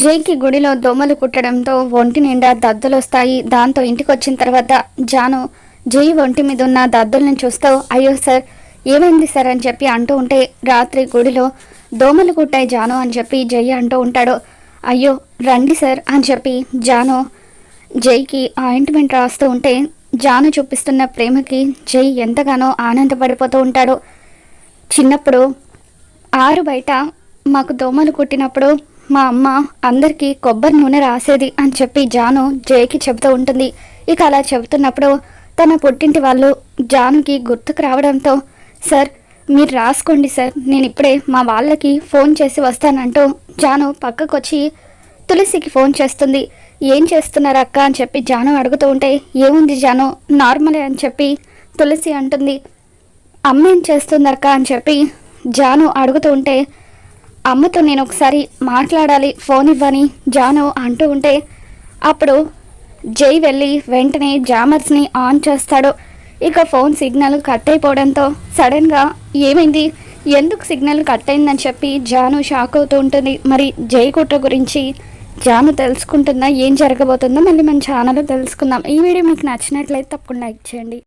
జైకి గుడిలో దోమలు కుట్టడంతో ఒంటి నిండా దద్దులొస్తాయి. దాంతో ఇంటికి వచ్చిన తర్వాత జాను జై ఒంటి మీద ఉన్న దద్దుల్ని చూస్తూ అయ్యో సార్ ఏమైంది సార్? అని చెప్పి అంటూ ఉంటే రాత్రి గుడిలో దోమలు కుట్టాయి జాను అని చెప్పి జై అంటూ ఉంటాడు. అయ్యో రండి సార్ అని చెప్పి జాను జైకి ఆయింట్మెంట్ రాస్తూ ఉంటే జాను చూపిస్తున్న ప్రేమకి జై ఎంతగానో ఆనందపడిపోతూ ఉంటాడు. చిన్నప్పుడు ఆరు బయట మాకు దోమలు కుట్టినప్పుడు మా అమ్మ అందరికీ కొబ్బరి నూనె రాసేది అని చెప్పి జాను జయకి చెబుతూ ఉంటుంది. ఇక అలా చెబుతున్నప్పుడు తన పుట్టింటి వాళ్ళు జానుకి గుర్తుకు రావడంతో సార్ మీరు రాసుకోండి సార్. నేను ఇప్పుడే మా వాళ్ళకి ఫోన్ చేసి వస్తానంటూ జాను పక్కకొచ్చి తులసికి ఫోన్ చేస్తుంది. ఏం చేస్తున్నారు అక్క? అని చెప్పి జాను అడుగుతూ ఉంటే ఏముంది జాను? నార్మలే అని చెప్పి తులసి అంటుంది. అమ్మ ఏం చేస్తుందక్క? అని చెప్పి జాను అడుగుతూ ఉంటే అమ్మతో నేను ఒకసారి మాట్లాడాలి ఫోన్ ఇవ్వని జాను అంటూ ఉంటే అప్పుడు జై వెళ్ళి వెంటనే జామర్స్ని ఆన్ చేస్తాడు. ఇక ఫోన్ సిగ్నల్ కట్ అయిపోవడంతో సడన్గా ఏమైంది? ఎందుకు సిగ్నల్ కట్ అయిందని చెప్పి జాను షాక్ అవుతూ ఉంటుంది. మరి జై కుట్ర గురించి జాను తెలుసుకుంటుందా? ఏం జరగబోతుందో మళ్ళీ మన ఛానల్లో తెలుసుకుందాం. ఈ వీడియో మీకు నచ్చినట్లయితే తప్పకుండా లైక్ చేయండి.